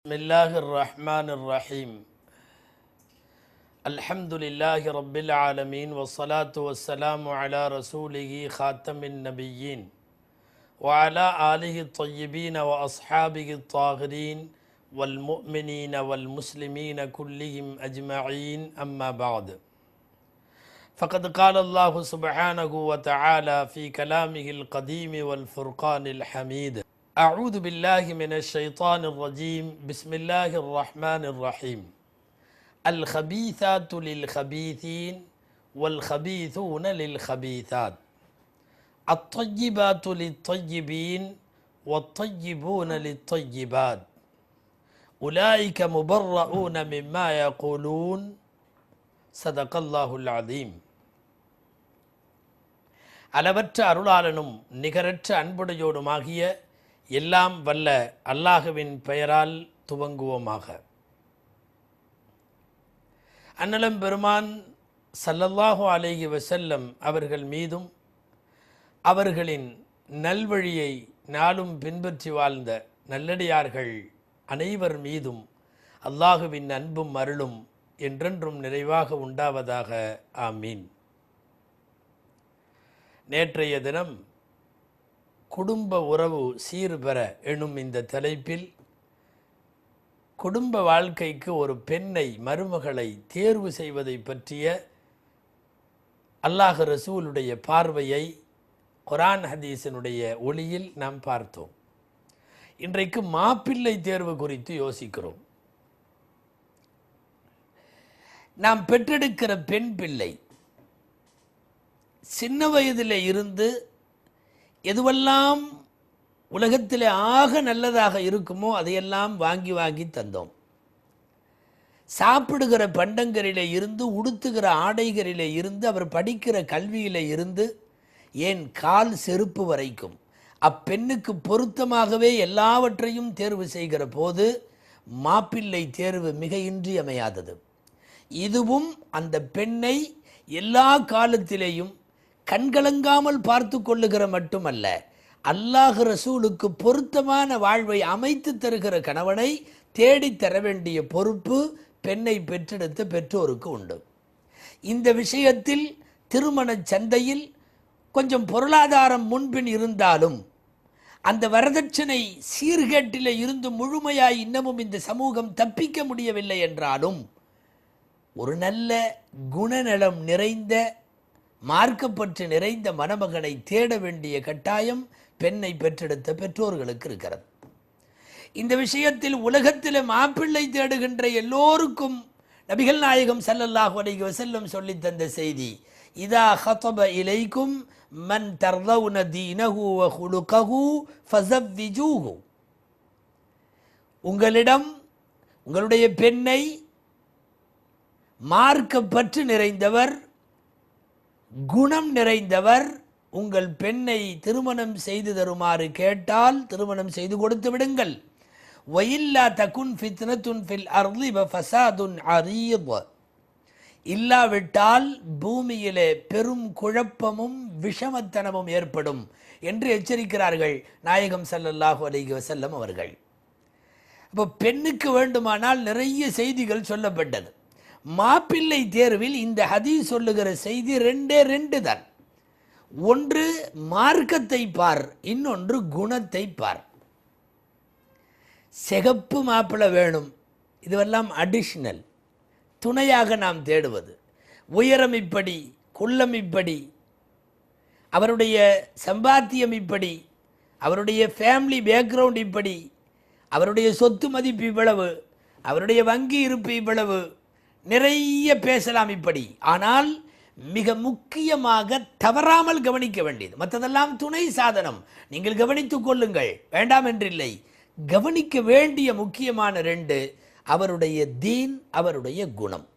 بسم الله الرحمن الرحيم. الحمد لله رب العالمين والصلاة والسلام على رسوله خاتم النبيين وعلى آله الطيبين وأصحابه الطاهرين والمؤمنين والمسلمين كلهم أجمعين أما بعد. فقد قال الله سبحانه وتعالى في كلامه القديم والفرقان الحميد أعوذ بالله من الشيطان الرجيم بسم الله الرحمن الرحيم الخبيثات للخبيثين والخبيثون للخبيثات الطيبات للطيبين والطيبون للطيبات أولئك مبرؤون مما يقولون صدق الله العظيم அளவற்ற அருளாளனும் நிகரற்ற அன்புடையோடுமாகிய எல்லாம் வல்ல அல்லாஹுவின் பெயரால் துவங்குவோமாக. அன்னலம் பெருமான் சல்லல்லாஹு அலேஹி வசல்லம் அவர்கள் மீதும் அவர்களின் நல்வழியை நாளும் பின்பற்றி வாழ்ந்த நல்லடியார்கள் அனைவர் மீதும் அல்லாஹுவின் அன்பும் அருளும் என்றென்றும் நிறைவாக உண்டாவதாக. ஆமீன். நேற்றைய தினம் குடும்ப உறவு சீர்பெற எனும் இந்த தலைப்பில் குடும்ப வாழ்க்கைக்கு ஒரு பெண்ணை மருமகளை தேர்வு செய்வதை பற்றிய அல்லாஹ் ரசூலுடைய பார்வையை குரான் ஹதீஸினுடைய ஒளியில் நாம் பார்த்தோம். இன்றைக்கு மாப்பிள்ளை தேர்வு குறித்து யோசிக்கிறோம். நாம் பெற்றெடுக்கிற பெண் பிள்ளை சின்ன வயதில் இருந்து எதுவெல்லாம் உலகத்தில் ஆக நல்லதாக இருக்குமோ அதையெல்லாம் வாங்கி வாங்கி தந்தோம். சாப்பிடுகிற பண்டங்களிலே இருந்து உடுத்துகிற ஆடைகளிலே இருந்து அவர் படிக்கிற கல்வியிலே இருந்து ஏன் கால் செருப்பு வரைக்கும்? அப்பெண்ணுக்கு பொருத்தமாகவே எல்லாவற்றையும் தேர்வு செய்கிற போது மாப்பிள்ளை தேர்வு மிக இன்றியமையாதது. இதுவும் அந்த பெண்ணை எல்லா காலத்திலேயும் கண்கலங்காமல் பார்த்து கொள்ளுகிற மட்டுமல்ல அல்லாஹ் ரசூலுக்கு பொருத்தமான வாழ்வை அமைத்து தருகிற கணவனை தேடித் தர வேண்டிய பொறுப்பு பெண்ணை பெற்றெடுத்த பெற்றோருக்கு உண்டு. இந்த விஷயத்தில் திருமண சந்தையில் கொஞ்சம் பொருளாதாரம் முன்பின் இருந்தாலும் அந்த வரதட்சணை சீர்கேட்டில் இருந்து முழுமையாய் இன்னமும் இந்த சமூகம் தப்பிக்க முடியவில்லை என்றாலும் ஒரு நல்ல குணநலம் நிறைந்த மார்க்கப்பற்று நிறைந்த மணமகனை தேட வேண்டிய கட்டாயம் பெண்ணை பெற்றெடுத்த பெற்றோர்களுக்கு இருக்கிறது. இந்த விஷயத்தில் உலகத்தில் மாப்பிள்ளை தேடுகின்ற எல்லோருக்கும் நபிகள் நாயகம் சல்லல்லாஹ் அலைஹி வசல்லம் சொல்லி தந்த செய்தி இதா ஹதப இலைக்கும் மன் தர்தவுன தீனஹு வ ஹுலுகஹு ஃபஸவ்விஜூஹு. உங்களிடம் உங்களுடைய பெண்ணை மார்க்கப்பற்று நிறைந்தவர் குணம் நிறைந்தவர் உங்கள் பெண்ணை திருமணம் செய்து தருமாறு கேட்டால் திருமணம் செய்து கொடுத்து விடுங்கள். வயில்லா தகுன் ஃபித்னத்துன் ஃபில் அர்லி ஃபசாதுன் அரீத். இல்லாவிட்டால் பூமியிலே பெரும் குழப்பமும் விஷமத்தனமும் ஏற்படும் என்று எச்சரிக்கிறார்கள் நாயகம் சல்லல்லாஹு அலிக வசல்லம் அவர்கள். அப்போ பெண்ணுக்கு வேண்டுமானால் நிறைய செய்திகள் சொல்லப்பட்டது. மாப்பிள்ளை தேர்வில் இந்த ஹதீஸ் சொல்லுகிற செய்தி ரெண்டே ரெண்டு தான். ஒன்று மார்க்கத்தை பார் இன்னொன்று குணத்தை பார். சிகப்பு மாப்பிள்ளை வேணும் இதுவெல்லாம் அடிஷ்னல் துணையாக நாம் தேடுவது. உயரம் இப்படி குள்ளம் இப்படி அவருடைய சம்பாத்தியம் இப்படி அவருடைய ஃபேமிலி பேக்ரவுண்ட் இப்படி அவருடைய சொத்து மதிப்பு இவ்வளவு அவருடைய வங்கி இருப்பு இவ்வளவு நிறைய பேசலாம் இப்படி. ஆனால் மிக முக்கியமாக தவறாமல் கவனிக்க வேண்டியது. மற்றதெல்லாம் துணை சாதனம். நீங்கள் கவனித்துக் கொள்ளுங்கள். வேண்டாம் என்றில்லை. கவனிக்க வேண்டிய முக்கியமான ரெண்டு அவருடைய தீன் அவருடைய குணம்.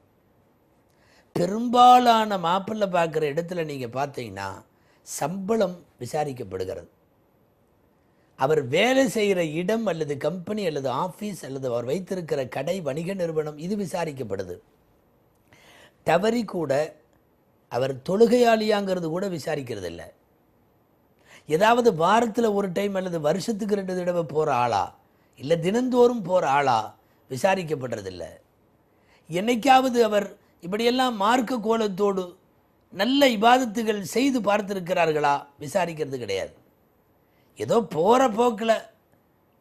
பெரும்பாலான மாப்பிள்ளை பார்க்குற இடத்துல நீங்கள் பார்த்தீங்கன்னா சம்பளம் விசாரிக்கப்படுகிறது. அவர் வேலை செய்கிற இடம் அல்லது கம்பெனி அல்லது ஆஃபீஸ் அல்லது அவர் வைத்திருக்கிற கடை வணிக நிறுவனம் இது விசாரிக்கப்படுது. தவறி கூட அவர் தொழுகையாளியாங்கிறது கூட விசாரிக்கிறது இல்லை ஏதாவது வாரத்தில் ஒரு டைம் அல்லது வருஷத்துக்கு ரெண்டு தடவை போகிற ஆளா இல்லை தினந்தோறும் போகிற ஆளா விசாரிக்கப்படுறதில்லை என்னைக்காவது அவர் இப்படியெல்லாம் மார்க்க கோலத்தோடு நல்ல இபாதத்துகள் செய்து பார்த்துருக்கிறார்களா விசாரிக்கிறது கிடையாது. ஏதோ போகிற போக்கில்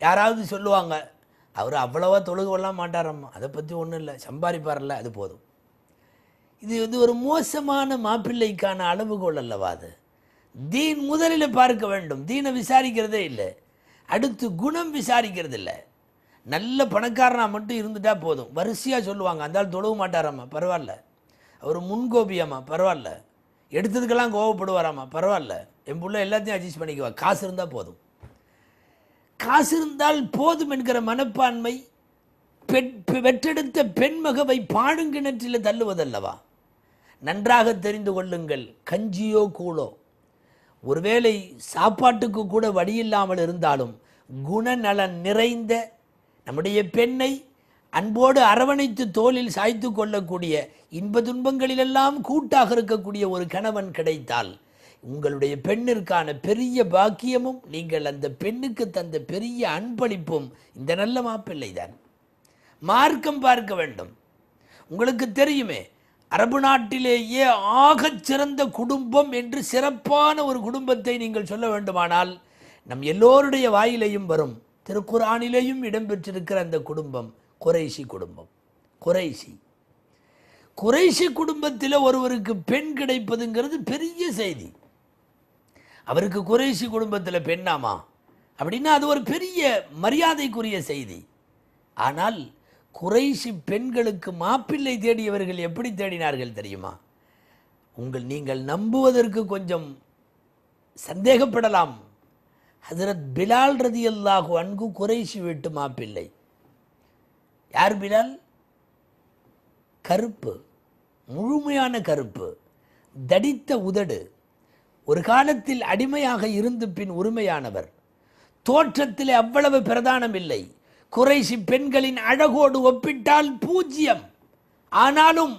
யாராவது சொல்லுவாங்க அவர் அவ்வளவா தொழுகலாம் மாட்டாரம்மா அதை பற்றி ஒன்றும் இல்லை சம்பாதிப்பார்ல அது போதும். இது வந்து ஒரு மோசமான மாப்பிள்ளைக்கான அளவுகோல் அல்லவா அது? தீன் முதலில் பார்க்க வேண்டும். தீனை விசாரிக்கிறதே இல்லை. அடுத்து குணம் விசாரிக்கிறது இல்லை. நல்ல பணக்காரனாக மட்டும் இருந்துட்டா போதும். வரிசையாக சொல்லுவாங்க. அந்த ஆள் மாட்டாராம்மா. பரவாயில்ல. அவர் முன்கோபியாம்மா. பரவாயில்ல. எடுத்ததுக்கெல்லாம் கோவப்படுவாராம்மா. பரவாயில்ல. என் பிள்ளை எல்லாத்தையும் அட்ஜஸ்ட் பண்ணிக்குவா. காசு இருந்தால் போதும். காசு இருந்தால் போதும் என்கிற மனப்பான்மை பெற்றெடுத்த பெண்மகவை பாடுங்கிணற்றில் தள்ளுவதல்லவா? நன்றாக தெரிந்து கொள்ளுங்கள். கஞ்சியோ கூழோ. ஒருவேளை சாப்பாட்டுக்கு கூட வழியில்லாமல் இருந்தாலும் குணநலன் நிறைந்த நம்முடைய பெண்ணை அன்போடு அரவணைத்து தோளில் சாய்த்து கொள்ளக்கூடிய இன்ப துன்பங்களிலெல்லாம் கூட்டாக இருக்கக்கூடிய ஒரு கணவன் கிடைத்தால் உங்களுடைய பெண்ணிற்கான பெரிய பாக்கியமும் நீங்கள் அந்த பெண்ணுக்கு தந்த பெரிய அன்பளிப்பும் இந்த நல்ல மாப்பிள்ளை தான். மார்க்கம் பார்க்க வேண்டும். உங்களுக்கு தெரியுமே அரபு நாட்டிலேயே ஆகச் சிறந்த குடும்பம் என்று சிறப்பான ஒரு குடும்பத்தை நீங்கள் சொல்ல வேண்டுமானால் நம் எல்லோருடைய வாயிலையும் வரும். திருக்குறானிலேயும் இடம்பெற்றிருக்கிற அந்த குடும்பம் குறைஷி குடும்பம். குறைஷி. குறைஷி குடும்பத்தில் ஒருவருக்கு பெண் கிடைப்பதுங்கிறது பெரிய செய்தி. அவருக்கு குறைஷி குடும்பத்தில் பெண்ணாமா? அப்படின்னா அது ஒரு பெரிய மரியாதைக்குரிய செய்தி. ஆனால் குறைசி பெண்களுக்கு மாப்பிள்ளை தேடியவர்கள் எப்படி தேடினார்கள் தெரியுமா? உங்கள் நீங்கள் நம்புவதற்கு கொஞ்சம் சந்தேகப்படலாம். ஹசரத் பிலால் ரதி அல்லாஹு அன்கு குறைஷி வீட்டு மாப்பிள்ளை. யார் பிலால்? கருப்பு முழுமையான கருப்பு தடித்த உதடு ஒரு காலத்தில் அடிமையாக இருந்து பின் உரிமையானவர். தோற்றத்தில் அவ்வளவு பிரதானம் இல்லை. குறைசி பெண்களின் அழகோடு ஒப்பிட்டால் பூஜ்ஜியம் ஆனாலும்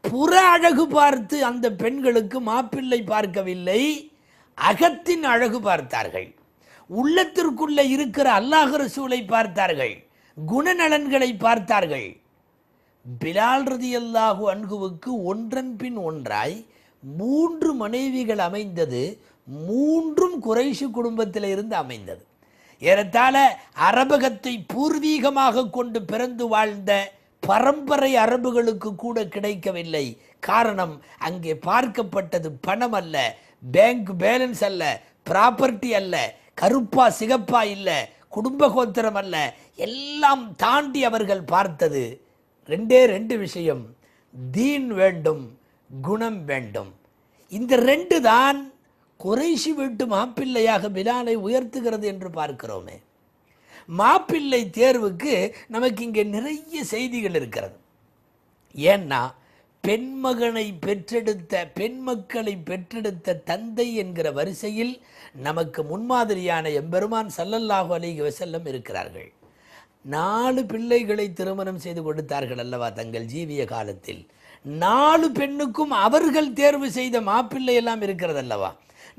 புற அழகு பார்த்து அந்த பெண்களுக்கு மாப்பிள்ளை பார்க்கவில்லை. அகத்தின் அழகு பார்த்தார்கள். உள்ளத்திற்குள்ளே இருக்கிற அல்லாஹ் ரசூலை பார்த்தார்கள். குணநலன்களை பார்த்தார்கள். பிலால் ரதியல்லாஹு அன்குவுக்கு ஒன்றன் பின் ஒன்றாய் மூன்று மனைவிகள் அமைந்தது. மூன்றும் குறைஷு குடும்பத்தில் இருந்து அமைந்தது. ஏறத்தாழ அரபகத்தை பூர்வீகமாக கொண்டு பிறந்து வாழ்ந்த பரம்பரை அரபுகளுக்கு கூட கிடைக்கவில்லை. காரணம் அங்கே பார்க்கப்பட்டது பணம் அல்ல பேங்க் பேலன்ஸ் அல்ல ப்ராப்பர்ட்டி அல்ல கருப்பா சிகப்பா இல்லை குடும்ப கோத்திரம் அல்ல. எல்லாம் தாண்டி அவர்கள் பார்த்தது. ரெண்டே ரெண்டு விஷயம் தீன் வேண்டும் குணம் வேண்டும். இந்த ரெண்டு தான் குறைஷி வீட்டு மாப்பிள்ளையாக பிலாலை உயர்த்துகிறது என்று பார்க்கிறோமே. மாப்பிள்ளை தேர்வுக்கு நமக்கு இங்கே நிறைய செய்திகள் இருக்கிறது. ஏன்னா பெண்மகனை பெற்றெடுத்த பெண் மக்களை பெற்றெடுத்த தந்தை என்கிற வரிசையில் நமக்கு முன்மாதிரியான எம்பெருமான் சல்லல்லாஹு அலிக வசல்லம் இருக்கிறார்கள். நாலு பிள்ளைகளை திருமணம் செய்து கொடுத்தார்கள் அல்லவா தங்கள் ஜீவிய காலத்தில். நாலு பெண்ணுக்கும் அவர்கள் தேர்வு செய்த மாப்பிள்ளை எல்லாம் இருக்கிறது அல்லவா?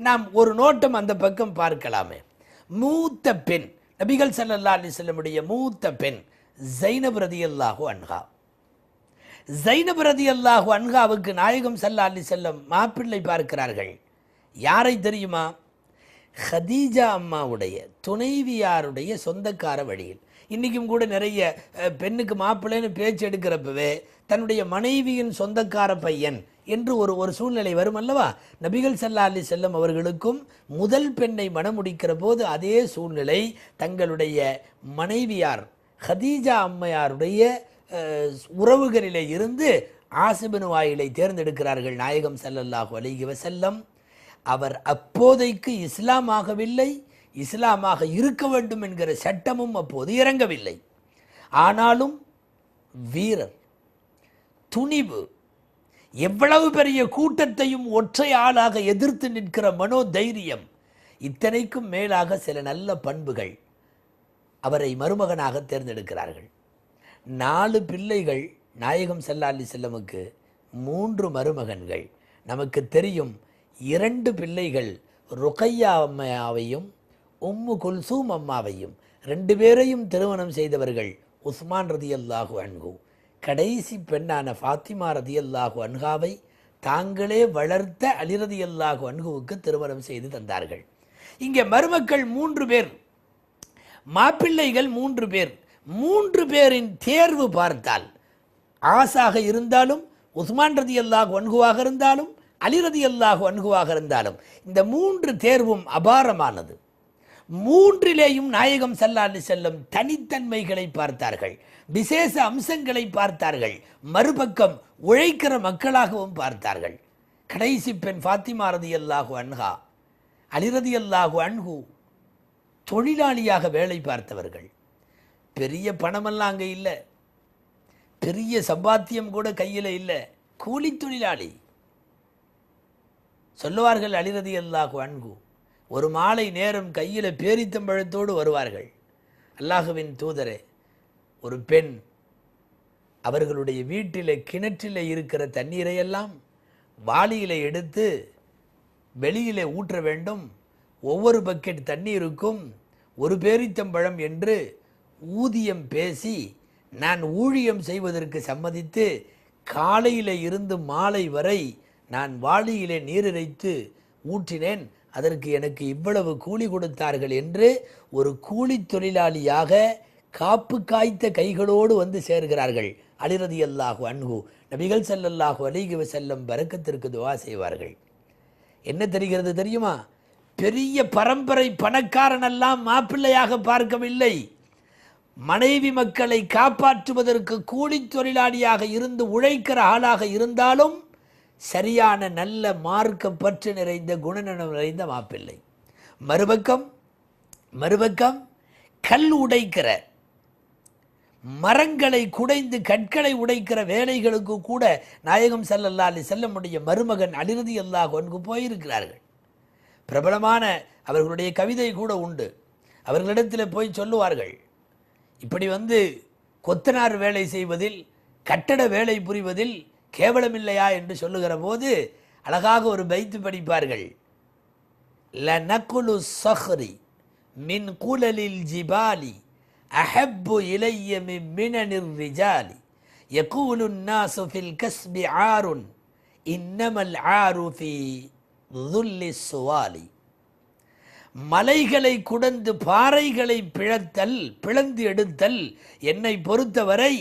நாம் ஒரு நோட்டம் அந்த பக்கம் பார்க்கலாமே. மூத்த பெண் நபிகள் சல்லல்லா அலி செல்லமுடைய மூத்த பெண் ஜைனப் ரதியல்லாஹு அன்ஹா. ஜைனப் ரதியல்லாஹு அன்ஹாவுக்கு நாயகம் சல்லா அலி செல்லம் மாப்பிள்ளை பார்க்கிறார்கள். யாரை தெரியுமா? ஹதீஜா அம்மாவுடைய துணைவியாருடைய சொந்தக்கார வழியில். இன்றைக்கும் கூட நிறைய பெண்ணுக்கு மாப்பிள்ளைன்னு பேச்சு எடுக்கிறப்பவே தன்னுடைய மனைவியின் சொந்தக்கார பையன் என்று ஒரு ஒரு சூழ்நிலை வரும் அல்லவா? நபிகள் சல்லா அலி செல்லம் அவர்களுக்கும் முதல் பெண்ணை மணமுடிக்கிற போது அதே சூழ்நிலை தங்களுடைய மனைவியார் ஹதீஜா அம்மையாருடைய உறவுகளிலே இருந்து ஆசிபின் வாயிலை தேர்ந்தெடுக்கிறார்கள் நாயகம் சல்லல்லாஹு அலைஹி வசல்லம் அவர் அப்போதைக்கு இஸ்லாம் ஆகவில்லை இஸ்லாமாக இருக்க வேண்டும் என்கிற சட்டமும் அப்போது இறங்கவில்லை. ஆனாலும் வீரர் துணிவு எவ்வளவு பெரிய கூட்டத்தையும் ஒற்றை ஆளாக எதிர்த்து நிற்கிற மனோதைரியம் இத்தனைக்கும் மேலாக சில நல்ல பண்புகள் அவரை மருமகனாக தேர்ந்தெடுக்கிறார்கள். நாலு பிள்ளைகள் நாயகம் செல்லாலி செல்லமுக்கு மூன்று மருமகன்கள். நமக்கு தெரியும் இரண்டு பிள்ளைகள் ருக்கையா அம்மாவையும் உம்மு குல்சூம் அம்மாவையும். ரெண்டு பேரையும் திருமணம் செய்தவர்கள் உஸ்மான் ரதியல்லாஹு அன்பு கடைசி பெண்ணான ஃபாத்திமா ரதியல்லாஹு அன்ஹாவை தாங்களே வளர்த்த அலி அல்லாஹு அன்ஹுவுக்கு திருமணம் செய்து தந்தார்கள். இங்கே மருமக்கள் மூன்று பேர் மாப்பிள்ளைகள் மூன்று பேர். மூன்று பேரின் தேர்வு பார்த்தால் ஆசாக இருந்தாலும் உஸ்மான் ரதி அல்லாஹ் வன்குவாக இருந்தாலும் அலி அல்லாஹு அல்லாஹ் இருந்தாலும் இந்த மூன்று தேர்வும் அபாரமானது. மூன்றிலேயும் நாயகம் சல்லாலி செல்லும் தனித்தன்மைகளை பார்த்தார்கள். விசேஷ அம்சங்களை பார்த்தார்கள். மறுபக்கம் உழைக்கிற மக்களாகவும் பார்த்தார்கள். கடைசி பெண் ஃபாத்திமா ரதி அல்லாஹு அன்ஹா அலிரதி அல்லாஹு அன்ஹு தொழிலாளியாக வேலை பார்த்தவர்கள். பெரிய பணமெல்லாம் அங்கே இல்லை. பெரிய சம்பாத்தியம் கூட கையில் இல்லை. கூலி தொழிலாளி. சொல்லுவார்கள் அலிரதி அல்லாஹு அன்கு ஒரு மாலை நேரம் கையில் பேரித்தம்பழத்தோடு வருவார்கள். அல்லாஹுவின் தூதரே ஒரு பெண் அவர்களுடைய வீட்டில் கிணற்றில் இருக்கிற தண்ணீரையெல்லாம் வாளியில் எடுத்து வெளியில் ஊற்ற வேண்டும். ஒவ்வொரு பக்கெட் தண்ணீருக்கும் ஒரு பேரித்தம்பழம் என்று ஊதியம் பேசி நான் ஊழியம் செய்வதற்கு சம்மதித்து காலையில் இருந்து மாலை வரை நான் வாளியிலே நீர் ஊற்றினேன். அதற்கு எனக்கு இவ்வளவு கூலி கொடுத்தார்கள் என்று ஒரு கூலி தொழிலாளியாக காப்பு காய்த்த கைகளோடு வந்து சேர்கிறார்கள். அலிரதி அல்லாஹு அன்ஹு நபிகள் செல்லல்லாஹு அலிகி செல்லம் பறக்கத்திற்கு துவா செய்வார்கள். என்ன தெரிகிறது தெரியுமா? பெரிய பரம்பரை பணக்காரனெல்லாம் மாப்பிள்ளையாக பார்க்கவில்லை. மனைவி மக்களை காப்பாற்றுவதற்கு கூலித் தொழிலாளியாக இருந்து உழைக்கிற ஆளாக இருந்தாலும் சரியான நல்ல மார்க்கம் பற்று நிறைந்த குணநலம் நிறைந்த மாப்பிள்ளை. மறுபக்கம் மறுபக்கம் கல் உடைக்கிற மரங்களை குடைந்து கற்களை உடைக்கிற வேலைகளுக்கு கூட நாயகம் செல்லல்லாலே செல்ல செல்லமுடைய மருமகன் அலிரதி அல்லாஹ் ஒன்கு போயிருக்கிறார்கள். பிரபலமான அவர்களுடைய கவிதை கூட உண்டு. அவர்களிடத்தில் போய் சொல்லுவார்கள் இப்படி வந்து கொத்தனார் வேலை செய்வதில் கட்டட வேலை புரிவதில் கேவலமில்லையா என்று சொல்லுகிற போது அழகாக ஒரு பைத்து படிப்பார்கள் லனகுலு சஹ்ரி மின் குலலில் ஜிபாலி அஹப்பு இலைய மின் மினனிர் ரிஜாலி يقول الناس في الكسب عار إنما العار في ذل السوال மலைகளை குடந்து பாறைகளை பிளத்தல் பிளந்து எடுத்தல் என்னை பொறுத்தவரை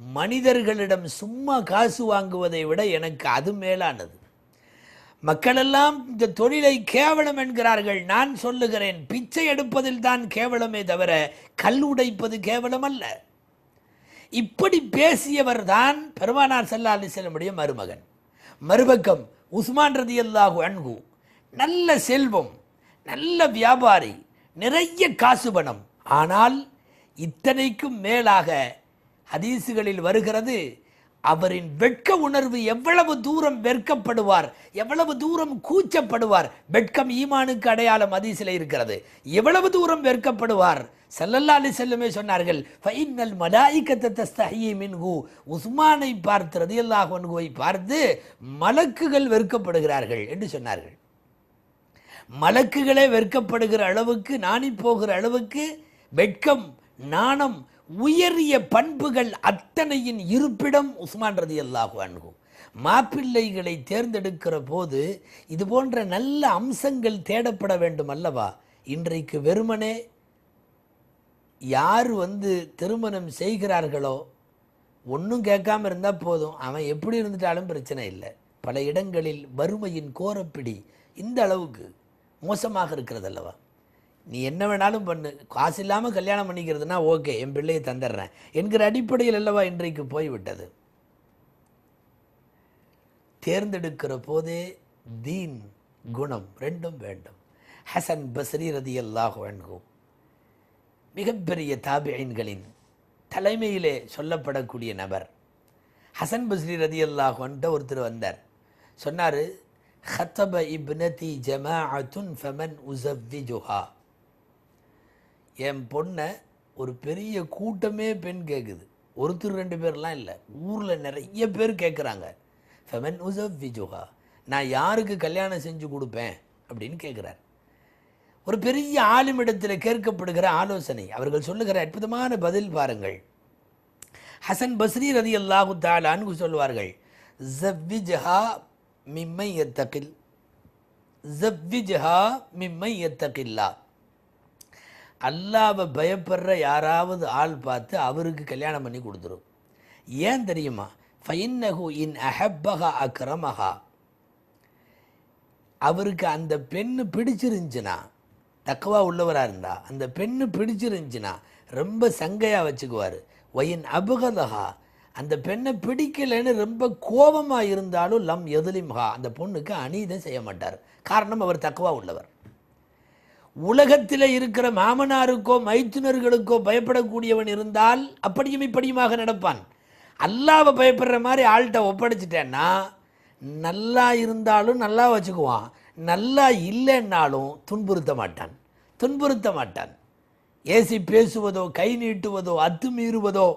மனிதர்களிடம் சும்மா காசு வாங்குவதை விட எனக்கு அது மேலானது. மக்களெல்லாம் இந்த தொழிலை கேவலம் என்கிறார்கள். நான் சொல்லுகிறேன் பிச்சை எடுப்பதில் தான் கேவலமே தவிர கல் உடைப்பது கேவலம் அல்ல இப்படி பேசியவர் தான் பெருமானார் சல்லா அலிசல்லமுடைய மருமகன். மறுபக்கம் உஸ்மான் ரதி அல்லாஹு அன்கு நல்ல செல்வம் நல்ல வியாபாரி நிறைய காசு பணம். ஆனால் இத்தனைக்கும் மேலாக ஹதீசுகளில் வருகிறது அவரின் வெட்க உணர்வு எவ்வளவு தூரம் வெட்கப்படுவார் எவ்வளவு தூரம் கூச்சப்படுவார் வெட்கம் ஈமானுக்கு அடையாளம் ஹதீஸில் இருக்கிறது. எவ்வளவு தூரம் வெட்கப்படுவார்? ஸல்லல்லாஹு செல்லுமே சொன்னார்கள் ஃபைனல் மலாயிக்கத்த தஸ்தஹி மின்ஹு. உஸ்மானை பார்த்து ரதியல்லாஹு அன்ஹுவை பார்த்து மலக்குகள் வெறுக்கப்படுகிறார்கள் என்று சொன்னார்கள். மலக்குகளே வெறுக்கப்படுகிற அளவுக்கு நாணி போகிற அளவுக்கு வெட்கம் நாணம் உயரிய பண்புகள் அத்தனையின் இருப்பிடம் உஸ்மான் ரதி அல்லாஹு அன்ஹு. மாப்பிள்ளைகளை தேர்ந்தெடுக்கிற போது இது போன்ற நல்ல அம்சங்கள் தேடப்பட வேண்டும் அல்லவா? இன்றைக்கு வெறுமனே யார் வந்து திருமணம் செய்கிறார்களோ ஒன்றும் கேட்காம இருந்தால் போதும். அவன் எப்படி இருந்துட்டாலும் பிரச்சனை இல்லை. பல இடங்களில் வறுமையின் கோரப்பிடி இந்த அளவுக்கு மோசமாக இருக்கிறது அல்லவா? நீ என்ன வேணாலும் பண்ணு. காசு இல்லாமல் கல்யாணம் பண்ணிக்கிறதுனா ஓகே என் பிள்ளையை தந்துடுறேன். என்கிற அடிப்படையில் அல்லவா இன்றைக்கு போய்விட்டது? தேர்ந்தெடுக்கிற போதே தீன் குணம் ரெண்டும் வேண்டும். ஹசன் பஸ்ரி ரதி அல்லாஹு அன்ஹு மிகப்பெரிய தாபியன்களின் தலைமையிலே சொல்லப்படக்கூடிய நபர். ஹசன் பஸ்ரி ரதி அல்லாஹு ஒருத்தர் வந்தார். சொன்னார் ஹத்தப இப்னதி ஜமாஅத்துன் ஃபமன் உசவ்விஜுஹா என் பொண்ணை ஒரு பெரிய கூட்டமே பெண் கேட்குது ஒருத்தர் ரெண்டு பேர்லாம் இல்லை. ஊரில் நிறைய பேர் கேட்குறாங்க ஃபெமன் உசவ்விஜுஹா நான் யாருக்கு கல்யாணம் செஞ்சு கொடுப்பேன்? அப்படின்னு கேட்குறார் ஒரு பெரிய ஆளுமிடத்தில் கேட்கப்படுகிற ஆலோசனை. அவர்கள் சொல்லுகிற அற்புதமான பதில் பாருங்கள். ஹசன் பஸ்ரி ரதி அல்லாஹு தாலான்னு சொல்வார்கள் ஜவ்விஜஹா மிம்மை எத்தகில் ஜவ்விஜஹா மிம்மை எத்தகில்லா அல்லாவை பயப்படுற யாராவது ஆள் பார்த்து அவருக்கு கல்யாணம் பண்ணி கொடுத்துரும் ஏன் தெரியுமா? ஃபைன்னஹு இன் அஹப்பஹா அக்ரமஹா. அவருக்கு அந்த பெண்ணு பிடிச்சிருந்துச்சுன்னா தக்கவா உள்ளவராக இருந்தா அந்த பெண்ணு பிடிச்சிருந்துச்சுன்னா ரொம்ப சங்கையாக வச்சுக்குவார். ஒயின் அபுகதஹா. அந்த பெண்ணை பிடிக்கலைன்னு ரொம்ப கோபமாக இருந்தாலும் லம் எதுலிம்ஹா. அந்த பொண்ணுக்கு அநீதம் செய்ய மாட்டார். காரணம் அவர் தக்கவா உள்ளவர். உலகத்தில் இருக்கிற மாமனாருக்கோ மைத்துனர்களுக்கோ பயப்படக்கூடியவன் இருந்தால் அப்படியும் இப்படியுமாக நடப்பான். அல்லாவை பயப்படுற மாதிரி ஆள்கிட்ட ஒப்படைச்சிட்டேன்னா நல்லா இருந்தாலும் நல்லா வச்சுக்குவான். நல்லா இல்லைன்னாலும் துன்புறுத்த மாட்டான். துன்புறுத்த மாட்டான். ஏசி பேசுவதோ கை நீட்டுவதோ அத்துமீறுவதோ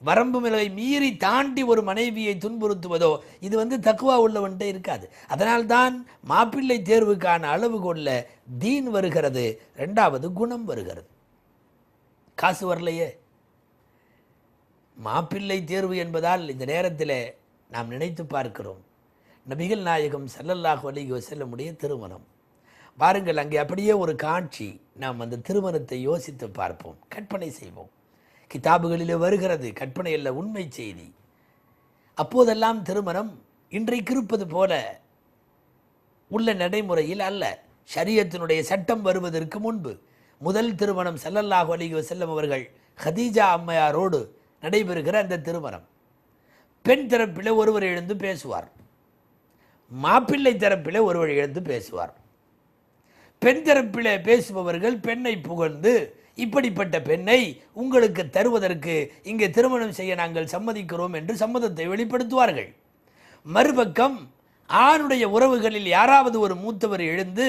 வரம்பு மிளவை மீறி தாண்டி ஒரு மனைவியை துன்புறுத்துவதோ இது வந்து தக்குவா உள்ளவன்கிட்ட இருக்காது. அதனால்தான் மாப்பிள்ளை தேர்வுக்கான அளவுகோல்ல தீன் வருகிறது. ரெண்டாவது குணம் வருகிறது. காசு வரலையே. மாப்பிள்ளை தேர்வு என்பதால் இந்த நேரத்தில் நாம் நினைத்து பார்க்கிறோம். நபிகள் நாயகம் ஸல்லல்லாஹு அலைஹி வஸல்லமுடைய திருமணம். பாருங்கள் அங்கே அப்படியே ஒரு காட்சி. நாம் அந்த திருமணத்தை யோசித்து பார்ப்போம். கற்பனை செய்வோம். கிதாபுகளிலே வருகிறது கற்பனை அல்ல உண்மை செய்தி. அப்போதெல்லாம் திருமணம் இன்றைக்கு இருப்பது போல உள்ள நடைமுறையில் அல்ல. ஷரியத்தினுடைய சட்டம் வருவதற்கு முன்பு முதல் திருமணம் செல்லல்லாஹு அலி வசல்லம் அவர்கள் ஹதீஜா அம்மையாரோடு நடைபெறுகிற அந்த திருமணம். பெண் தரப்பில் ஒருவர் எழுந்து பேசுவார். மாப்பிள்ளை தரப்பில் ஒருவர் எழுந்து பேசுவார். பெண் தரப்பில் பேசுபவர்கள் பெண்ணை புகழ்ந்து இப்படிப்பட்ட பெண்ணை உங்களுக்கு தருவதற்கு இங்கே திருமணம் செய்ய நாங்கள் சம்மதிக்கிறோம் என்று சம்மதத்தை வெளிப்படுத்துவார்கள். மறுபக்கம் ஆணுடைய உறவுகளில் யாராவது ஒரு மூத்தவர் எழுந்து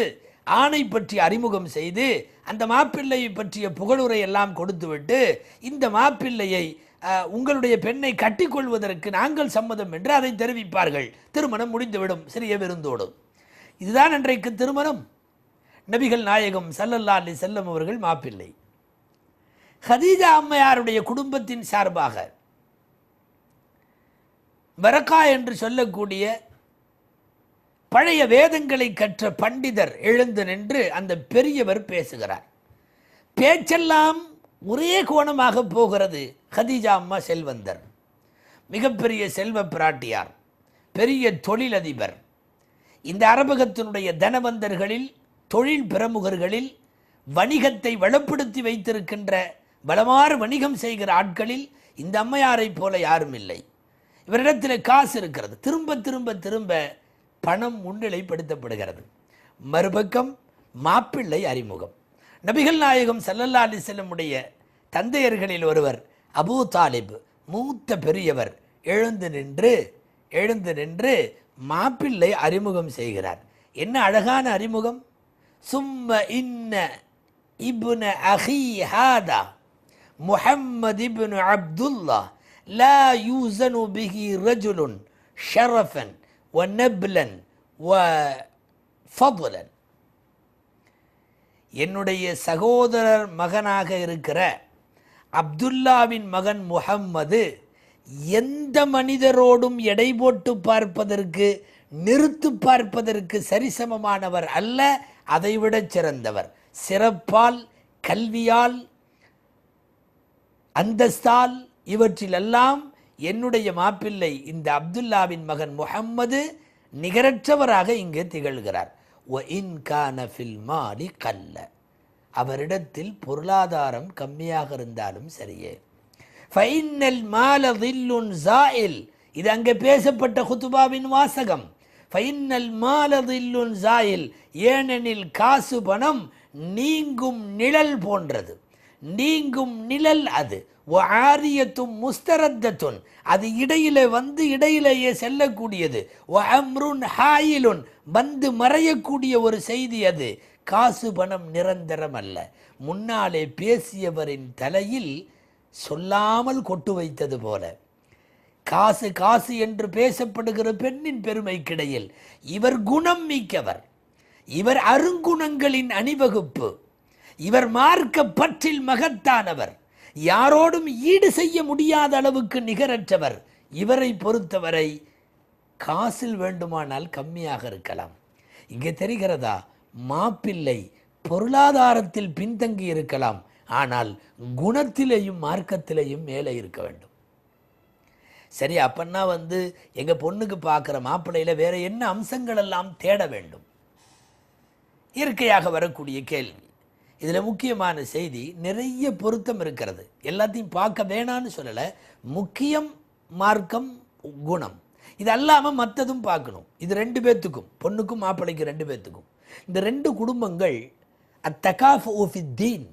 ஆணை பற்றி அறிமுகம் செய்து அந்த மாப்பிள்ளையை பற்றிய புகழுரை எல்லாம் கொடுத்துவிட்டு இந்த மாப்பிள்ளையை உங்களுடைய பெண்ணை கட்டிக்கொள்வதற்கு நாங்கள் சம்மதம் என்று அதை தெரிவிப்பார்கள். திருமணம் முடிந்துவிடும் சிறிய விருந்தோடு. இதுதான் அன்றைக்கு திருமணம். நபிகள் நாயகம் சல்லல்லா அலி செல்லம் அவர்கள் மாப்பிள்ளை. ஹதீஜா அம்மையாருடைய குடும்பத்தின் சார்பாக வரக்கா என்று சொல்லக்கூடிய பழைய வேதங்களை கற்ற பண்டிதர் எழுந்து நின்று அந்த பெரியவர் பேசுகிறார். பேச்செல்லாம் ஒரே கோணமாக போகிறது ஹதீஜா அம்மா செல்வந்தர். மிகப்பெரிய செல்வ பிராட்டியார் பெரிய தொழிலதிபர். இந்த அரபகத்தினுடைய தனவந்தர்களில் தொழில் பிரமுகர்களில் வணிகத்தை வளப்படுத்தி வைத்திருக்கின்ற பலமாறு வணிகம் செய்கிற ஆட்களில் இந்த அம்மையாரைப் போல யாரும் இல்லை. இவரிடத்தில் காசு இருக்கிறது. திரும்ப திரும்ப திரும்ப பணம் முன்னிலைப்படுத்தப்படுகிறது. மறுபக்கம் மாப்பிள்ளை அறிமுகம். நபிகள் நாயகம் சல்லல்லா அலைஹி செல்லமுடைய தந்தையர்களில் ஒருவர் அபூ தாலிப் மூத்த பெரியவர் எழுந்து நின்று எழுந்து நின்று மாப்பிள்ளை அறிமுகம் செய்கிறார். என்ன அழகான அறிமுகம்? சும்ம இன்ன இபுன அஹி ஹாதா முஹம்மது இப்னு அப்துல்லா லா யூசனு பிஹி ரஜுலுன் ஷரஃபன் வ நப்லன் வ ஃபதுலன். என்னுடைய சகோதரர் மகனாக இருக்கிற அப்துல்லாவின் மகன் முஹம்மது எந்த மனிதரோடும் எடை போட்டு பார்ப்பதற்கு நிறுத்து பார்ப்பதற்கு சரிசமமானவர் அல்ல அதைவிட சிறந்தவர். சிறப்பால் கல்வியால் அந்தஸ்தால் இவற்றிலெல்லாம் என்னுடைய மாப்பிள்ளை இந்த அப்துல்லாவின் மகன் முகம்மது நிகரற்றவராக இங்கே திகழ்கிறார். ஒ இன் கான மாலி கல்ல. அவரிடத்தில் பொருளாதாரம் கம்மியாக இருந்தாலும் சரியே. ஃபைனல் மால தில்லுன் ஜாயில் இது அங்கே பேசப்பட்ட குத்துபாவின் வாசகம். ஃபைனல் மால தில்லுன் ஜாயில் ஏனெனில் காசு பணம் நீங்கும் நிழல் போன்றது. நீங்கும் நிழல் அது. ஆரியத்தும் முஸ்தரத்தத்துன். அது இடையிலே வந்து இடையிலேயே செல்லக்கூடியது. அம்ருன் ஹாயிலுன். வந்து மறையக்கூடிய ஒரு செய்தி அது. காசு பணம் நிரந்தரம் அல்ல. முன்னாலே பேசியவரின் தலையில் சொல்லாமல் கொட்டு வைத்தது போல. காசு காசு என்று பேசப்படுகிற பெண்ணின் பெருமைக்கிடையில் இவர் குணம் மிக்கவர். இவர் அருங்குணங்களின் அணிவகுப்பு. இவர் மார்க்க பற்றில் மகத்தானவர். யாரோடும் ஈடு செய்ய முடியாத அளவுக்கு நிகரற்றவர். இவரை பொறுத்தவரை காசில் வேண்டுமானால் கம்மியாக இருக்கலாம். இங்கே தெரிகிறதா? மாப்பிள்ளை பொருளாதாரத்தில் பின்தங்கி இருக்கலாம். ஆனால் குணத்திலேயும் மார்க்கத்திலேயும் மேலே இருக்க வேண்டும். சரி அப்பன்னா வந்து எங்கள் பொண்ணுக்கு பார்க்குற மாப்பிள்ளையில் வேறு என்ன அம்சங்களெல்லாம் தேட வேண்டும்? இயற்கையாக வரக்கூடிய கேள்வி. இதில் முக்கியமான செய்தி நிறைய பொருத்தம் இருக்கிறது. எல்லாத்தையும் பார்க்க வேணான்னு சொல்லலை. முக்கியம் மார்க்கம் குணம். இது அல்லாமல் மற்றதும் பார்க்கணும். இது ரெண்டு பேர்த்துக்கும் பொண்ணுக்கும் மாப்பிள்ளைக்கும் ரெண்டு பேர்த்துக்கும் இந்த ரெண்டு குடும்பங்கள் அத்தகாஃப் ஓஃபி தீன்.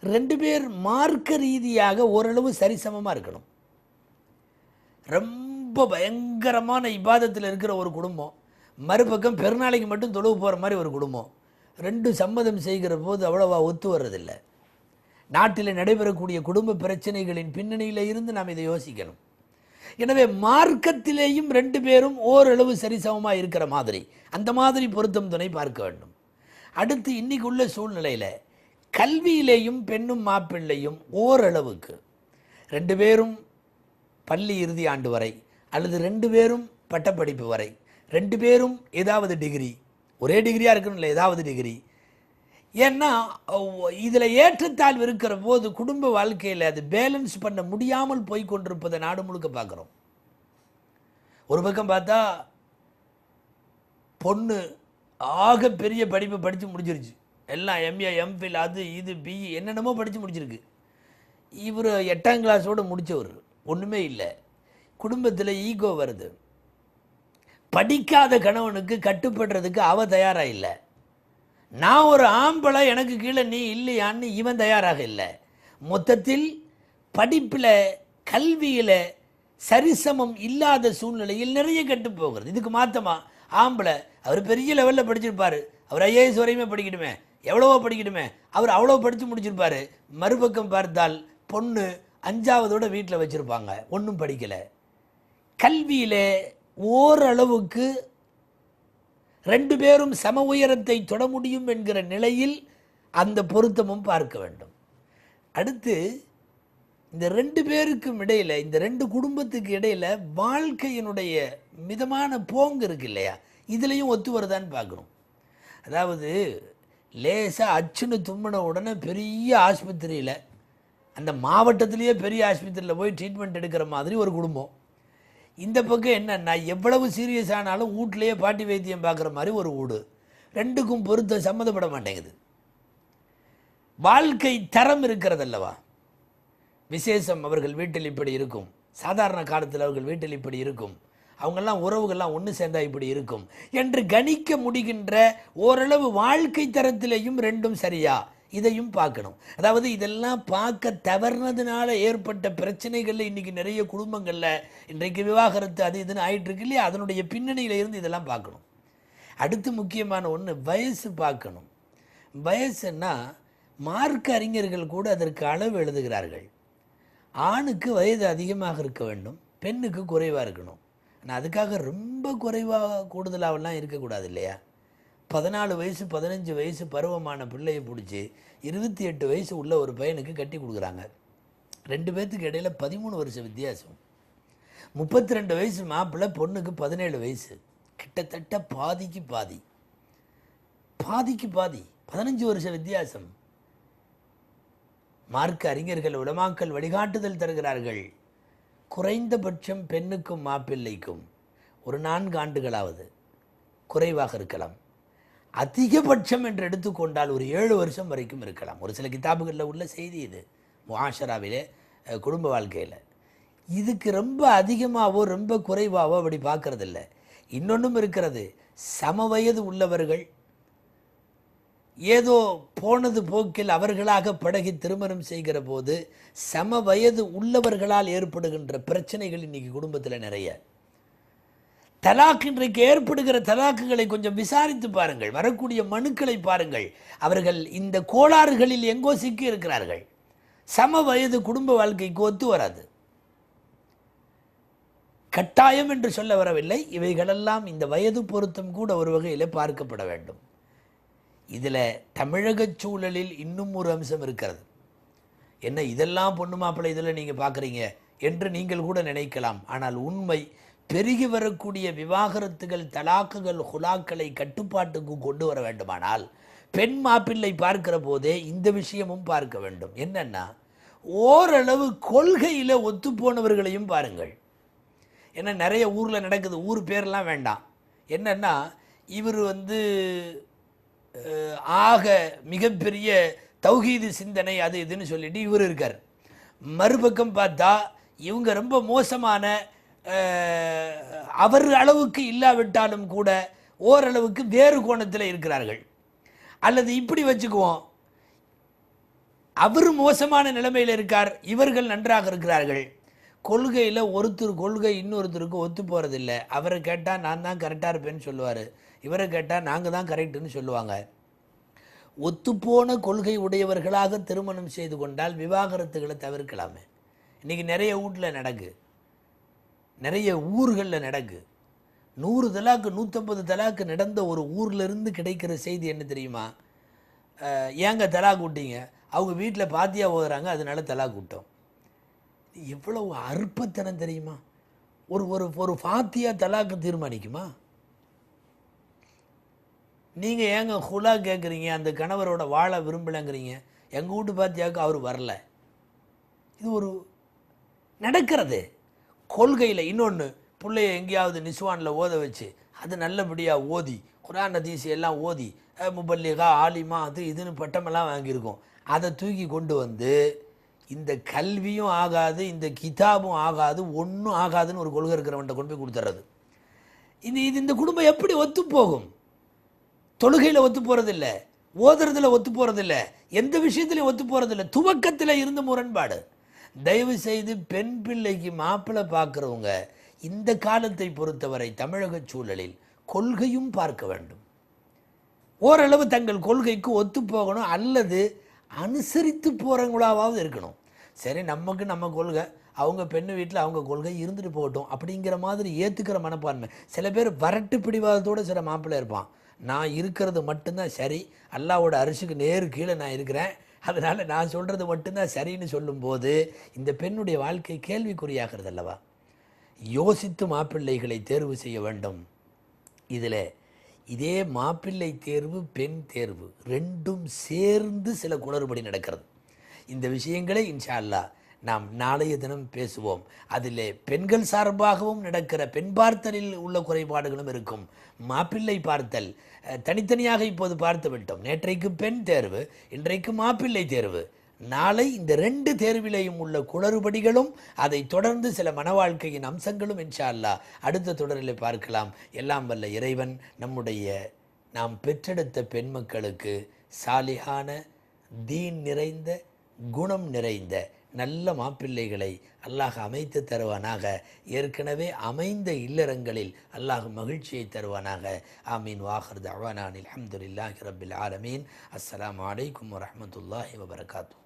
ரெண்டு பேர் மார்க்க ரீதியாக ஓரளவு சரிசமமாக இருக்கணும். ரொம்ப பயங்கரமான இபாதத்தில் இருக்கிற ஒரு குடும்பம். மறுபக்கம் பெருநாளைக்கு மட்டும் தொழுவு போகிற மாதிரி ஒரு குடும்பம். ரெண்டு சம்மதம் செய்கிற போது அவ்வளவா ஒத்து வர்றதில்லை. நாட்டில் நடைபெறக்கூடிய குடும்ப பிரச்சனைகளின் பின்னணியில் இருந்து நாம் இதை யோசிக்கணும். எனவே மார்க்கத்திலேயும் ரெண்டு பேரும் ஓரளவு சரிசமமாக இருக்கிற மாதிரி அந்த மாதிரி பொருத்தம் துணை பார்க்க வேண்டும். அடுத்து இன்னைக்கு உள்ள சூழ்நிலையில் கல்வியிலேயும் பெண்ணும் மாப்பிள்ளையும் ஓரளவுக்கு ரெண்டு பேரும் பள்ளி இறுதி ஆண்டு வரை அல்லது ரெண்டு பேரும் பட்டப்படிப்பு வரை ரெண்டு பேரும் ஏதாவது டிகிரி ஒரே டிகிரியாக இருக்கணும் இல்லை ஏதாவது டிகிரி ஏன்னா இதில் ஏற்றத்தாழ்வு இருக்கிற போது குடும்ப வாழ்க்கையில் அது பேலன்ஸ் பண்ண முடியாமல் போய் கொண்டிருப்பதை நாடு முழுக்க பார்க்குறோம். ஒரு பக்கம் பார்த்தா பொண்ணு ஆக பெரிய படிப்பு படித்து முடிஞ்சிருச்சு. எல்லாம் எம்ஏ எம்ஃபில் அது இது பிஇ என்னென்னமோ படித்து முடிச்சிருக்கு இவர் எட்டாம் கிளாஸோடு முடித்தவர் ஒன்றுமே இல்லை. குடும்பத்தில் ஈகோ வருது. படிக்காத கணவனுக்கு கட்டுப்படுறதுக்கு அவ தயாராக இல்லை. நான் ஒரு ஆம்பளை எனக்கு கீழே நீ இல்லையான்னு இவன் தயாராக இல்லை. மொத்தத்தில் படிப்பில் கல்வியில் சரிசமம் இல்லாத சூழ்நிலையில் நிறைய கெட்டு போகிறது. இதுக்கு மாத்தமா? ஆம்பளை அவர் பெரிய லெவலில் படிச்சிருப்பார். அவர் ஐஏஎஸ் வரையுமே படிக்கணுமே எவ்வளவோ படிக்கணுமே அவர் அவ்வளோ படித்து முடிச்சிருப்பாரு. மறுபக்கம் பார்த்தால் பொண்ணு அஞ்சாவதோட வீட்டில் வச்சுருப்பாங்க. ஒன்றும் படிக்கலை. கல்வியில் ஓரளவுக்கு ரெண்டு பேரும் சம உயரத்தை தொட முடியும் என்கிற நிலையில் அந்த பொருத்தமும் பார்க்க வேண்டும். அடுத்து இந்த ரெண்டு பேருக்கும் இடையில் இந்த ரெண்டு குடும்பத்துக்கு இடையில் வாழ்க்கையினுடைய மிதமான போங்கு இருக்கு இல்லையா? இதுலேயும் ஒத்து வருதான்னு பார்க்கணும். அதாவது லேசாக அச்சுன்னு தும்பின உடனே பெரிய ஆஸ்பத்திரியில் அந்த மாவட்டத்திலேயே பெரிய ஆஸ்பத்திரியில் போய் ட்ரீட்மெண்ட் எடுக்கிற மாதிரி ஒரு குடும்பம். இந்த பக்கம் என்னன்னா எவ்வளவு சீரியஸ் ஆனாலும் வீட்லேயே பாட்டி வைத்தியம் பார்க்குற மாதிரி ஒரு வீடு. ரெண்டுக்கும் பொருத்த சம்மந்தப்பட மாட்டேங்குது. வாழ்க்கை தரம் இருக்கிறதல்லவா விசேஷம் அவர்கள் வீட்டில் இப்படி இருக்கும். சாதாரண காலத்தில் அவர்கள் வீட்டில் இப்படி இருக்கும். அவங்கெல்லாம் உறவுகள்லாம் ஒன்று சேர்ந்தால் இப்படி இருக்கும். என்று கணிக்க முடிகின்ற ஓரளவு வாழ்க்கை தரத்திலேயும் ரெண்டும் சரியா? இதையும் பார்க்கணும். அதாவது இதெல்லாம் பார்க்க தவறுனதுனால ஏற்பட்ட பிரச்சனைகளில் இன்னைக்கு நிறைய குடும்பங்களில் இன்றைக்கு விவாகரத்து அது இதுன்னு ஆயிட்டு இருக்கு இல்லையா? அதனுடைய பின்னணியில இருந்து இதெல்லாம் பார்க்கணும். அடுத்து முக்கியமான ஒன்று வயசு பார்க்கணும். வயசுன்னா மார்க் அறிஞர்கள் கூட அதற்கு அளவு எழுதுகிறார்கள். ஆணுக்கு வயது அதிகமாக இருக்க வேண்டும் பெண்ணுக்கு குறைவாக இருக்கணும். ஆனால் அதுக்காக ரொம்ப குறைவாக கூடுதலாகலாம் இருக்கக்கூடாது இல்லையா? பதினாலு வயசு பதினஞ்சு வயசு பருவமான பிள்ளையை பிடிச்சி இருபத்தி எட்டு வயசு உள்ள ஒரு பையனுக்கு கட்டி கொடுக்குறாங்க. ரெண்டு பேர்த்துக்கு இடையில பதிமூணு வருஷம் வித்தியாசம். முப்பத்தி ரெண்டு வயசு மாப்பிள்ளை பொண்ணுக்கு பதினேழு வயசு. கிட்டத்தட்ட பாதிக்கு பாதி. பாதிக்கு பாதி. பதினஞ்சு வருஷம் வித்தியாசம். மார்க்க அறிஞர்கள் உலமாக்கல் வழிகாட்டுதல் தருகிறார்கள். குறைந்தபட்சம் பெண்ணுக்கும் மாப்பிள்ளைக்கும் ஒரு நான்கு ஆண்டுகளாவது குறைவாக இருக்கலாம். அதிகபட்சம் என்று எடுத்துக்கொண்டால் ஒரு ஏழு வருஷம் வரைக்கும் இருக்கலாம். ஒரு சில கிதாபுகளில் உள்ள செய்தி இது. மாஷராவிலே குடும்ப வாழ்க்கையில். இதுக்கு ரொம்ப அதிகமாகவோ ரொம்ப குறைவாகவோ அப்படி பார்க்கறதில்ல. இன்னொன்றும் இருக்கிறது. சம வயது உள்ளவர்கள் ஏதோ போனது போக்கில் அவர்களாக படகி திருமணம் செய்கிற போது சம வயது உள்ளவர்களால் ஏற்படுகின்ற பிரச்சனைகள் இன்றைக்கி குடும்பத்தில் நிறைய. தலாக் இன்றைக்கு ஏற்படுகிற தலாக்குகளை கொஞ்சம் விசாரித்து பாருங்கள். வரக்கூடிய மனுக்களை பாருங்கள். அவர்கள் இந்த கோளாறுகளில் எங்கோ சிக்கி இருக்கிறார்கள். சம வயது குடும்ப வாழ்க்கைக்கு ஒத்து வராது. கட்டாயம் என்று சொல்ல வரவில்லை. இவைகளெல்லாம் இந்த வயது பொருத்தம் கூட ஒரு வகையில் பார்க்கப்பட வேண்டும். இதில் தமிழகச் சூழலில் இன்னும் ஒரு அம்சம் இருக்கிறது. என்ன இதெல்லாம் பொண்ணு மாப்பிள்ளை இதில் நீங்கள் பார்க்குறீங்க என்று நீங்கள் கூட நினைக்கலாம். ஆனால் உண்மை பெருகி வரக்கூடிய விவாகரத்துகள் தலாக்குகள் ஹுலாக்களை கட்டுப்பாட்டுக்கு கொண்டு வர வேண்டுமானால் பெண் மாப்பிள்ளை பார்க்கிற போதே இந்த விஷயமும் பார்க்க வேண்டும். என்னன்னா ஓரளவு கொள்கையில் ஒத்துப்போனவர்களையும் பாருங்கள். ஏன்னா நிறைய ஊரில் நடக்குது ஊர் பேர்லாம் வேண்டாம். என்னென்னா இவர் வந்து ஆக மிகப்பெரிய தௌஹீது சிந்தனை அது இதுன்னு சொல்லிட்டு இவர் இருக்கார். மறுபக்கம் பார்த்தா இவங்க ரொம்ப மோசமான அவர் அளவுக்கு இல்லாவிட்டாலும் கூட ஓரளவுக்கு வேறு கோணத்தில் இருக்கிறார்கள். அல்லது இப்படி வச்சுக்குவோம். அவர் மோசமான நிலைமையில் இருக்கார் இவர்கள் நன்றாக இருக்கிறார்கள். கொள்கையில் ஒருத்தர் கொள்கை இன்னொருத்தருக்கு ஒத்து போகிறதில்ல அவரை கேட்டால் நான் தான் கரெக்டாக இருப்பேன்னு சொல்லுவார். இவரை கேட்டால் நாங்கள் தான் கரெக்டுன்னு சொல்லுவாங்க. ஒத்துப்போன கொள்கை உடையவர்களாக திருமணம் செய்து கொண்டால் விவாகரத்துகளை தவிர்க்கலாமே. இன்றைக்கி நிறைய வீட்டில் நடக்கு. நிறைய ஊர்களில் நடக்கு. நூறு தலாக்கு நூற்றம்பது தலாக்கு நடந்த ஒரு ஊர்லேருந்து கிடைக்கிற செய்தி என்ன தெரியுமா? ஏங்க தலாக் விட்டீங்க அவங்க வீட்டில் பாத்தியா போகிறாங்க அதனால தலாக் விட்டோம் எவ்வளவு அற்பத்தனம் தெரியுமா? ஒரு ஒரு ஒரு ஃபாத்தியா தலாக்கு தீர்மானிக்குமா? நீங்கள் ஏங்க ஹுலா கேட்குறீங்க அந்த கணவரோட வாழ விரும்பலைங்கிறீங்க எங்கள் வீட்டு பாத்தியாவுக்கு அவர் வரல. இது ஒரு நடக்கிறது. கொள்கையில் இன்னொன்று பிள்ளைய எங்கேயாவது நிஸ்வானில் ஓத வச்சு அது நல்லபடியாக ஓதி குரான் ஹதீஸ் எல்லாம் ஓதி முபல்லிகா ஆலிமா அது இதுன்னு பட்டமெல்லாம் வாங்கியிருக்கோம். அதை தூக்கி கொண்டு வந்து இந்த கல்வியும் ஆகாது இந்த கிதாபும் ஆகாது ஒன்றும் ஆகாதுன்னு ஒரு கொள்கை இருக்கிறவன்ட்ட கொண்டு போய் கொடுத்துட்றது இது இது இந்த குடும்பம் எப்படி ஒத்து போகும்? தொழுகையில் ஒத்து போகிறதில்ல ஓதுறதுல ஒத்து போகிறதில்ல எந்த விஷயத்துலையும் ஒத்து போகிறதில்ல துவக்கத்தில் இருந்த முரண்பாடு. தயவு செய்து பெண் பிள்ளைக்கு மாப்பிள்ளை பார்க்குறவங்க இந்த காலத்தை பொறுத்தவரை தமிழக சூழலில் கொள்கையும் பார்க்க வேண்டும். ஓரளவு தங்கள் கொள்கைக்கு ஒத்து போகணும் அல்லது அனுசரித்து போகிறவங்களாவது இருக்கணும். சரி நமக்கு நம்ம கொள்கை அவங்க பெண்ணு வீட்டில் அவங்க கொள்கை இருந்துட்டு போகட்டும் அப்படிங்கிற மாதிரி ஏற்றுக்கிற மனப்பான்மை. சில பேர் வரட்டு பிடிவாதத்தோடு சில மாப்பிள்ளை இருப்பான். நான் இருக்கிறது மட்டும்தான் சரி அல்லாவோட அரிசிக்கு நேரு கீழே நான் இருக்கிறேன் அதனால் நான் சொல்கிறது மட்டும்தான் சரின்னு சொல்லும்போது இந்த பெண்ணுடைய வாழ்க்கை கேள்விக்குறியாகிறது அல்லவா? யோசித்து மாப்பிள்ளைகளை தேர்வு செய்ய வேண்டும். இதில் இதே மாப்பிள்ளை தேர்வு பெண் தேர்வு ரெண்டும் சேர்ந்து சில குளறுபடி நடக்கிறது. இந்த விஷயங்களை இன்ஷா அல்லாஹ் நாம் நாளைய தினம் பேசுவோம். அதில் பெண்கள் சார்பாகவும் நடக்கிற பெண் பார்த்தலில் உள்ள குறைபாடுகளும் இருக்கும். மாப்பிள்ளை பார்த்தல். தனித்தனியாக இப்போது பார்த்து விட்டோம் நேற்றைக்கு பெண் தேர்வு இன்றைக்கு மாப்பிள்ளை தேர்வு. நாளை இந்த ரெண்டு தேர்விலையும் உள்ள குளறுபடிகளும் அதை தொடர்ந்து சில மன வாழ்க்கையின் அம்சங்களும் இன்ஷா அல்லாஹ் அடுத்த தொடரில் பார்க்கலாம். எல்லாம் வல்ல இறைவன் நம்முடைய நாம் பெற்றெடுத்த பெண் மக்களுக்கு சாலிகான தீன் நிறைந்த குணம் நிறைந்த நல்ல மாப்பிள்ளைகளை அல்லாஹ் அமைத்து தருவானாக. ஏற்கனவே அமைந்த இல்லறங்களில் அல்லாஹ் மகிழ்ச்சியை தருவானாக. ஆமீன். வாஹர் தவானான் அல்ஹம்துலில்லாஹி ரபில் ஆலமீன். அஸ்லாம் வலைக்கம் வரமத்துல்லாஹி வபரகாத்து